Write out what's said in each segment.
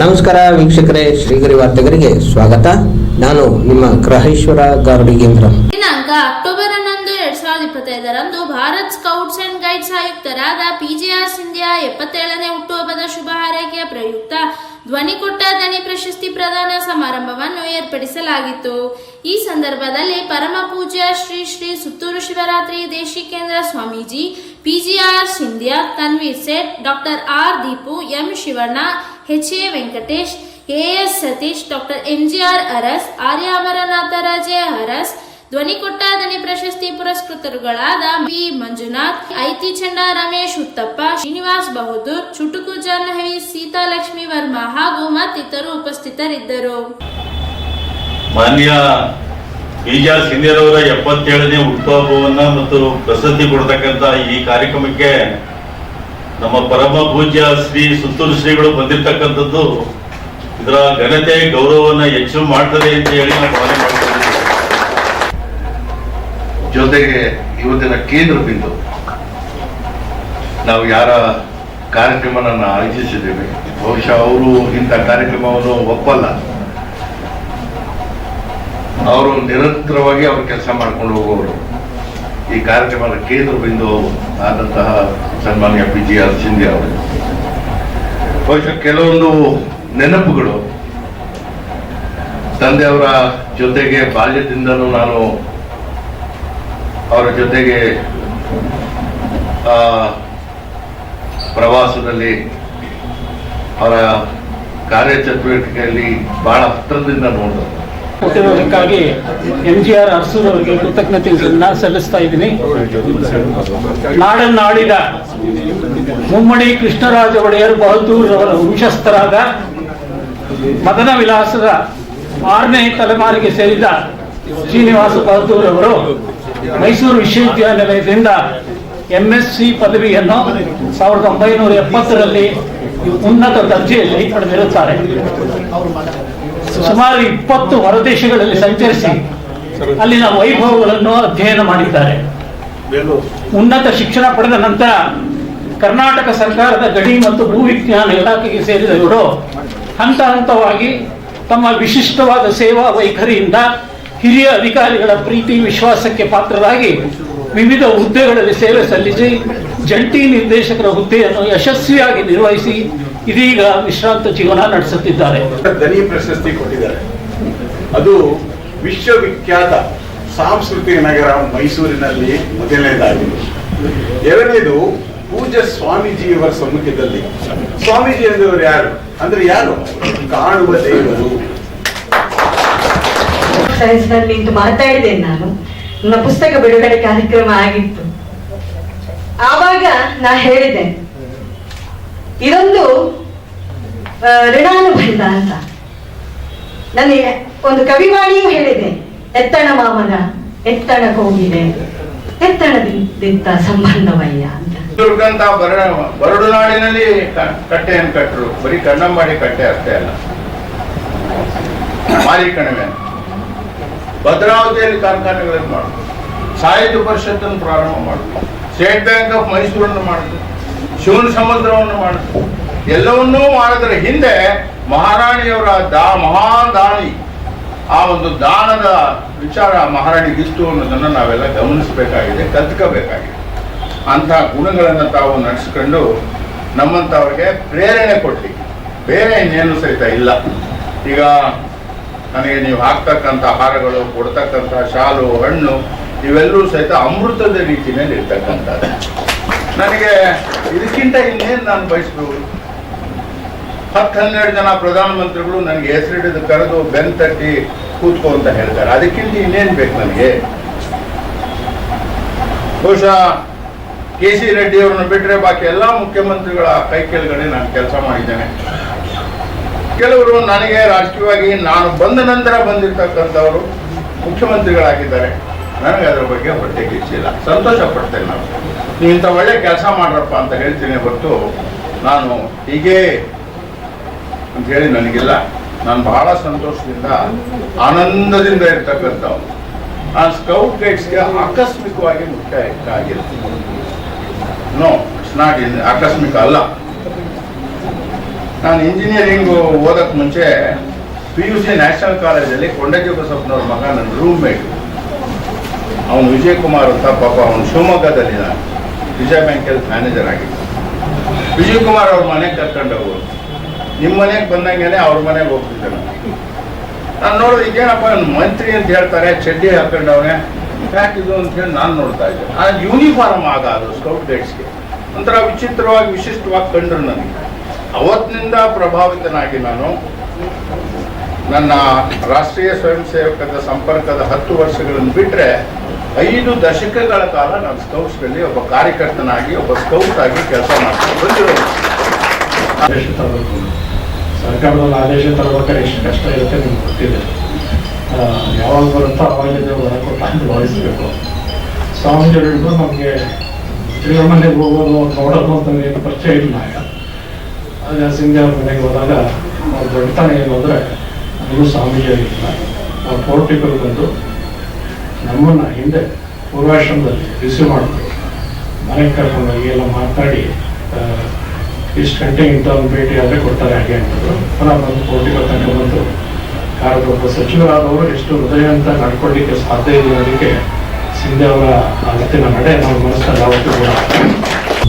ನಮಸ್ಕಾರ ವೀಕ್ಷಕರೇ, ಶ್ರೀಗರಿ ವಾರ್ತೆಗರಿಗೆ ಸ್ವಾಗತ. ನಾನು ನಿಮ್ಮ ಗ್ರಹೇಶ್ವರ ಗಾರುಡಿಗೇಂದ್ರ ದಿನಾಂಕ ಅಕ್ಟೋಬರ್ ಹನ್ನೊಂದು, ಎರಡ್ ಸಾವಿರದ ಇಪ್ಪತ್ತೈದರಂದು ಭಾರತ್ ಸ್ಕೌಟ್ಸ್ ಅಂಡ್ ಗೈಡ್ಸ್ ಆಯುಕ್ತರಾದ ಪಿಜಿಆರ್ ಸಿಂಧ್ಯಾ ಎಪ್ಪತ್ತೇಳನೇ ಧ್ವನಿ ಕೊಟ್ಟ ದನಿ ಪ್ರಶಸ್ತಿ ಪ್ರದಾನ ಸಮಾರಂಭವನ್ನು ಏರ್ಪಡಿಸಲಾಗಿತ್ತು. ಈ ಸಂದರ್ಭದಲ್ಲಿ ಪರಮ ಪೂಜ್ಯ Shri Shri Suttur Shivaratri Deshikendra Swamiji PGR Scindia, Tanveer Sait, doctor R Deepu, M Shivanna, H A Venkatesh AS Satish, doctor MGR Aras Arya Amarnatharaje Aras ಧ್ವನಿ ಕೊಟ್ಟ ಪ್ರಶಸ್ತಿ ಪುರಸ್ಕೃತರುಗಳಾದ ಬಿ. ಮಂಜುನಾಥ್, ಐತಿ ಚಂಡ ರಮೇಶ್, ಉತ್ತಪ್ಪ, ಶ್ರೀನಿವಾಸ್ ಬಹದ್ದೂರ್, ಚುಟುಕು ಜಾಹ್ನವಿ ಸೀತಾಲಕ್ಷ್ಮಿ ವರ್ಮಾ ಹಾಗೂ ಮತ್ತಿತರು ಉಪಸ್ಥಿತರಿದ್ದರು. ಮಾನ್ಯ ಬೀಜ ಅವರ ಎಪ್ಪತ್ತೇಳನೇ ಹುಟ್ಟುಹಬ್ಬವನ್ನ ಮತ್ತು ಪ್ರಸಿದ್ಧಿ ಕೊಡತಕ್ಕಂತ ಈ ಕಾರ್ಯಕ್ರಮಕ್ಕೆ ನಮ್ಮ ಪರಮ ಪೂಜ್ಯ ಶ್ರೀ ಸುತ್ತೂರು ಶ್ರೀಗಳು ಬಂದಿರತಕ್ಕಂಥದ್ದು ಇದರ ಘನತೆ ಗೌರವವನ್ನ ಹೆಚ್ಚು ಮಾಡ್ತದೆ ಅಂತ ಹೇಳಿ ನಾವು ಭಾವನೆ ಮಾಡ್ತಾ ಇದ್ದೀವಿ. ಜೊತೆಗೆ ಇವತ್ತಿನ ಕೇಂದ್ರ ಬಿಂದು. ನಾವು ಯಾರ ಕಾರ್ಯಕ್ರಮನ ಆಯೋಜಿಸಿದ್ದೇವೆ, ಬಹುಶಃ ಅವರು ಇಂಥ ಕಾರ್ಯಕ್ರಮವನ್ನು ಒಪ್ಪಲ್ಲ. ಅವರು ನಿರಂತರವಾಗಿ ಅವರು ಕೆಲಸ ಮಾಡ್ಕೊಂಡು ಹೋಗುವವರು. ಈ ಕಾರ್ಯಕ್ರಮದ ಕೇಂದ್ರ ಬಿಂದು ಆದಂತಹ ಸನ್ಮಾನ್ಯ ಪಿ ಜಿ ಆರ್ ಸಿಂಧ್ಯಾ ಅವರು. ಬಹುಶಃ ಕೆಲವೊಂದು ನೆನಪುಗಳು. ತಂದೆಯವರ ಜೊತೆಗೆ ಬಾಲ್ಯದಿಂದಲೂ ನಾನು ಅವರ ಜೊತೆಗೆ ಪ್ರವಾಸದಲ್ಲಿ ಅವರ ಕಾರ್ಯಚಟುವಟಿಕೆಯಲ್ಲಿ ಬಹಳ ಹತ್ತಿರದಿಂದ ನೋಡಿದ್ರು. ಕೊಟ್ಟಿರೋದಕ್ಕಾಗಿ ಎಂ ಜಿ ಆರ್ ಅರ್ಸೂರ್ ಅವರಿಗೆ ಕೃತಜ್ಞತೆಗಳನ್ನ ಸಲ್ಲಿಸ್ತಾ ಇದ್ದೀನಿ. ನಾಡನ್ನಾಡಿದ ಮುಮ್ಮಡಿ ಕೃಷ್ಣರಾಜ ಒಡೆಯರ್ ಬಹದ್ದೂರ್ ಅವರ ವಂಶಸ್ಥರಾದ ಮದನ ವಿಲಾಸದ ಆರನೇ ತಲೆಮಾರಿಗೆ ಸೇರಿದ ಶ್ರೀನಿವಾಸ ಬಹದ್ದೂರ್ ಅವರು ಮೈಸೂರು ವಿಶ್ವವಿದ್ಯಾನಿಲಯದಿಂದ ಎಂ ಎಸ್ ಸಿ ಪದವಿಯನ್ನು ಸಾವಿರದ ಒಂಬೈನೂರ ಎಪ್ಪತ್ತರಲ್ಲಿ ಉನ್ನತ ದರ್ಜೆಯಲ್ಲಿ ಪಡೆದಿರುತ್ತಾರೆ. ಸುಮಾರು ಇಪ್ಪತ್ತು ಹೊರದೇಶಗಳಲ್ಲಿ ಸಂಚರಿಸಿ ಅಲ್ಲಿನ ವೈಭವಗಳನ್ನು ಅಧ್ಯಯನ ಮಾಡಿದ್ದಾರೆ. ಉನ್ನತ ಶಿಕ್ಷಣ ಪಡೆದ ನಂತರ ಕರ್ನಾಟಕ ಸರ್ಕಾರದ ಗಡಿ ಮತ್ತು ಭೂವಿಜ್ಞಾನ ಇಲಾಖೆಗೆ ಸೇರಿದವರು ಹಂತ ಹಂತವಾಗಿ ತಮ್ಮ ವಿಶಿಷ್ಟವಾದ ಸೇವಾ ವೈಖರಿಯಿಂದ ಹಿರಿಯ ಅಧಿಕಾರಿಗಳ ಪ್ರೀತಿ ವಿಶ್ವಾಸಕ್ಕೆ ಪಾತ್ರರಾಗಿ ವಿವಿಧ ಹುದ್ದೆಗಳಲ್ಲಿ ಸೇವೆ ಸಲ್ಲಿಸಿ ಜಂಟಿ ನಿರ್ದೇಶಕರ ಹುದ್ದೆಯನ್ನು ಯಶಸ್ವಿಯಾಗಿ ನಿರ್ವಹಿಸಿ ಇದೀಗ ವಿಶ್ರಾಂತ ಜೀವನ ನಡೆಸುತ್ತಿದ್ದಾರೆ. ದನಿ ಪ್ರಶಸ್ತಿ ಕೊಟ್ಟಿದ್ದಾರೆ. ಅದು ವಿಶ್ವವಿಖ್ಯಾತ ಸಾಂಸ್ಕೃತಿಕ ನಗರ ಮೈಸೂರಿನಲ್ಲಿ ಮೊದಲನೇದಾಗಿದೆ. ಎರಡನೇದು ಪೂಜ್ಯ ಸ್ವಾಮೀಜಿಯವರ ಸಮ್ಮುಖದಲ್ಲಿ. ಸ್ವಾಮೀಜಿ ಎಂದವರು ಯಾರು? ಅಂದ್ರೆ ಯಾರು? ಕಾಣುವ ದೇವರು. ಸೈನ್ಸ್ನಲ್ಲಿ ನಿಂತು ಮಾತಾಡಿದ್ದೇನೆ ನಾನು. ನನ್ನ ಪುಸ್ತಕ ಬಿಡುಗಡೆ ಕಾರ್ಯಕ್ರಮ ಆಗಿತ್ತು. ಆವಾಗ ನಾ ಹೇಳಿದೆ, ಇದೊಂದು ಋಣಾನುಬಂಧ ಅಂತ. ನನಗೆ ಒಂದು ಕವಿವಾಣಿಯೂ ಹೇಳಿದೆ, ಎತ್ತಣ ಮಾಮನ, ಎತ್ತಣ ಹೋಗಿದೆ ಎತ್ತಣದಿಂದ ಸಂಬಂಧವಯ್ಯ ಅಂತ. ದುರ್ಗಂತ ಬರ ಬರಡು ನಾಡಿನಲ್ಲಿ ಕಟ್ಟೆಯನ್ನು ಕಟ್ಟರು. ಬರೀ ಕಣ್ಣಂಬಾಡಿ ಕಟ್ಟೆ ಅಷ್ಟೇ ಅಲ್ಲ. ಮಾರಿ ಭದ್ರಾವತಿಯಲ್ಲಿ ಕಾರ್ಖಾನೆಗಳನ್ನು ಮಾಡಿದ್ರು ಸಾಹಿತ್ಯ ಪರಿಷತ್ತನ್ನು ಪ್ರಾರಂಭ ಮಾಡಿದ್ರು ಸ್ಟೇಟ್ ಬ್ಯಾಂಕ್ ಆಫ್ ಮೈಸೂರನ್ನು ಮಾಡಿದ್ರು ಶಿವನ ಸಮುದ್ರವನ್ನು ಮಾಡಿದ್ರು ಎಲ್ಲವನ್ನೂ ಮಾಡಿದ್ರ ಹಿಂದೆ ಮಹಾರಾಣಿಯವರ ದಾ, ಮಹಾನ್ ದಾನಿ ಆ ಒಂದು ದಾನದ ವಿಚಾರ ಮಹಾರಾಣಿಗಿಷ್ಟು ಅನ್ನೋದನ್ನು ನಾವೆಲ್ಲ ಗಮನಿಸಬೇಕಾಗಿದೆ, ಕಲ್ತ್ಕೋಬೇಕಾಗಿದೆ. ಅಂಥ ಗುಣಗಳನ್ನು ತಾವು ನಡೆಸ್ಕೊಂಡು ನಮ್ಮಂಥವ್ರಿಗೆ ಪ್ರೇರಣೆ ಕೊಟ್ಟಿ ಬೇರೆ ಇನ್ನೇನು ಸಹಿತ ಇಲ್ಲ. ಈಗ ನನಗೆ ನೀವು ಹಾಕ್ತಕ್ಕಂಥ ಆಹಾರಗಳು ಕೊಡ್ತಕ್ಕಂಥ ಶಾಲು, ಹಣ್ಣು, ಇವೆಲ್ಲರೂ ಸಹಿತ ಅಮೃತದ ರೀತಿಯಲ್ಲಿ ಇರ್ತಕ್ಕಂಥದ್ದು. ನನಗೆ ಇದಕ್ಕಿಂತ ಇನ್ನೇನು ನಾನು ಬಯಸ್ಬೋದು? ಹತ್ತು ಹನ್ನೆರಡು ಜನ ಪ್ರಧಾನಮಂತ್ರಿಗಳು ನನಗೆ ಹೆಸರಿಡಿದು ಕರೆದು ಬೆನ್ ತಟ್ಟಿ ಕೂತ್ಕೋ ಅಂತ ಹೇಳ್ತಾರೆ. ಅದಕ್ಕಿಂತ ಇನ್ನೇನು ಬೇಕು ನನಗೆ? ಬಹುಶಃ ಕೆ ಸಿ ರೆಡ್ಡಿ ಅವ್ರನ್ನ ಬಿಟ್ಟರೆ ಬಾಕಿ ಎಲ್ಲ ಮುಖ್ಯಮಂತ್ರಿಗಳ ಕೈ ಕೆಳಗಡೆ ನಾನು ಕೆಲಸ ಮಾಡಿದ್ದೇನೆ. ಕೆಲವರು ನನಗೆ ರಾಜಕೀಯವಾಗಿ ನಾನು ಬಂದ ನಂತರ ಬಂದಿರ್ತಕ್ಕಂಥವರು ಮುಖ್ಯಮಂತ್ರಿಗಳಾಗಿದ್ದಾರೆ. ನನಗೆ ಅದರ ಬಗ್ಗೆ ಹೊಟ್ಟೆ ಕಿಚ್ಚಿಲ್ಲ ಸಂತೋಷ ಪಡ್ತೇನೆ ನಾನು. ನೀವು ಇಂಥ ಒಳ್ಳೆ ಕೆಲಸ ಮಾಡ್ರಪ್ಪ ಅಂತ ಹೇಳ್ತೀನಿ ಹೊರತು ನಾನು ಹೀಗೆ ಅಂತ ಹೇಳಿ ನನಗಿಲ್ಲ. ನಾನು ಬಹಳ ಸಂತೋಷದಿಂದ, ಆನಂದದಿಂದ ಇರ್ತಕ್ಕಂಥವ್ರು. ಆ ಸ್ಕೌಟ್ ಗೈಡ್ಸ್ಗೆ ಆಕಸ್ಮಿಕವಾಗಿ ಮುಖ್ಯ ಆಗಿರ್ತೀನಿ. ನೋ ಇಟ್ಸ್ ನಾಟ್ ಆಕಸ್ಮಿಕ ಅಲ್ಲ. ನಾನು ಇಂಜಿನಿಯರಿಂಗ್ ಓದಕ್ಕೆ ಮುಂಚೆ ಪಿ ಯು ಸಿ ನ್ಯಾಷನಲ್ ಕಾಲೇಜಲ್ಲಿ ಕೊಂಡಜ್ಜಿ ಬಸಪ್ಪನವ್ರ ಮಗ ನನ್ನ ರೂಮ್ಮೇಟ್ ಅವನು ವಿಜಯ್ ಕುಮಾರ್ ಅಂತ ಪಾಪ ಅವನು ಶಿವಮೊಗ್ಗದಲ್ಲಿ ವಿಜಯ ಬ್ಯಾಂಕಲ್ಲಿ ಮ್ಯಾನೇಜರ್ ಆಗಿದ್ದ ವಿಜಯ್ ಕುಮಾರ್ ಅವ್ರ ಮನೆಗೆ ಕರ್ಕೊಂಡು ನಿಮ್ಮ ಮನೆಗೆ ಬಂದಂಗೆ ಅವ್ರ ಮನೆಗೆ ಹೋಗ್ತಿದ್ದೆ ನಾನು. ನಾನು ನೋಡೋದು ಈಗೇನಪ್ಪ ಮಂತ್ರಿ ಅಂತ ಹೇಳ್ತಾರೆ, ಚಡ್ಡಿ ಹಾಕೊಂಡವನೆ. ಇದು ಅಂತ ಹೇಳಿ ನಾನು ನೋಡ್ತಾ ಇದ್ದೆ. ಆ ಯೂನಿಫಾರ್ಮ್ ಆಗ ಅದು ಸ್ಕೌಟ್ ಗೈಡ್ಸ್ಗೆ ಒಂಥರ ವಿಚಿತ್ರವಾಗಿ, ವಿಶಿಷ್ಟವಾಗಿ ಕಂಡ್ರು ನನಗೆ. ಅವತ್ತಿನಿಂದ ಪ್ರಭಾವಿತನಾಗಿ ನಾನು ನನ್ನ ರಾಷ್ಟ್ರೀಯ ಸ್ವಯಂ ಸೇವಕದ ಸಂಪರ್ಕದ ಹತ್ತು ವರ್ಷಗಳನ್ನು ಬಿಟ್ಟರೆ ಐದು ದಶಕಗಳ ಕಾಲ ನಾನು ಸ್ಕೌಟ್ಸ್ನಲ್ಲಿ ಒಬ್ಬ ಕಾರ್ಯಕರ್ತನಾಗಿ, ಒಬ್ಬ ಸ್ಕೌಟ್ ಆಗಿ ಕೆಲಸ ಮಾಡ್ಕೊಂಡು ಬಂದಿರೋದು. ಆದೇಶ ಸರ್ಕಾರದಲ್ಲಿ ಆದೇಶ ತರಬೇಕಾದ್ರೆ ಎಷ್ಟು ಕಷ್ಟ ಇರುತ್ತೆ ನಿಮ್ಗೆ ಗೊತ್ತಿದೆ. ಯಾವಾಗ ಬರುತ್ತೋ ಅವಾಗಲೇ ದೇವರು ಹೊರ ಕೊಟ್ಟ ಅಂತ ಭಾವಿಸಬೇಕು. ಸ್ವಾಮೀಜಿಗಳು ಹಿಡಿದು ನಮಗೆ ಶ್ರೀರಾಮನೇ ಹೋಗೋದು ನೋಡೋದು ಅಂತ ಏನು ಪರಿಚಯ ಇಲ್ಲ. ಆಗ ಸಿಂಧೆ ಮನೆಗೆ ಹೋದಾಗ ಅವ್ರು ದೊಡ್ಡತನ ಏನು ಅಂದರೆ ಅವರು ಸ್ವಾಮೀಜಿ ಆಗಿಲ್ಲ ಪೋರ್ಟಿಕಲ್ ಬಂದು ನಮ್ಮನ್ನ ಹಿಂದೆ ಪೂರ್ವಾಶ್ರಮದಲ್ಲಿ ರಿಸೀವ್ ಮಾಡಿದ್ರು ಮನೆಗೆ ಕರ್ಕೊಂಡೋಗಿ ಎಲ್ಲ ಮಾತಾಡಿ ಇಷ್ಟು ಗಂಟೆ ಒಂದು ಭೇಟಿ ಆದರೆ ಕೊಡ್ತಾರೆ ಹಾಗೆ ಅಂತಂದ್ರು. ಪುನಃ ಬಂದು ಪೋರ್ಟಿಕಲ್ ತನಕ ಬಂದು ಕಾರದ ಒಬ್ಬ ಸಚಿವರಾದವರು ಎಷ್ಟು ಹೃದಯ ಅಂತ ನಡ್ಕೊಳ್ಳಿಕ್ಕೆ ಸಾಧ್ಯ ಇದೆ ಅನ್ನೋದಕ್ಕೆ ಸಿಂಧೆ ಅವರ ಅಗತ್ಯನ ನಡೆ ನಾವು ಮನಸ್ಸಲ್ಲಿ ಯಾವತ್ತೂ ಕೂಡ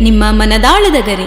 ನಿಮ್ಮ ಮನದಾಳದ ಗರಿ.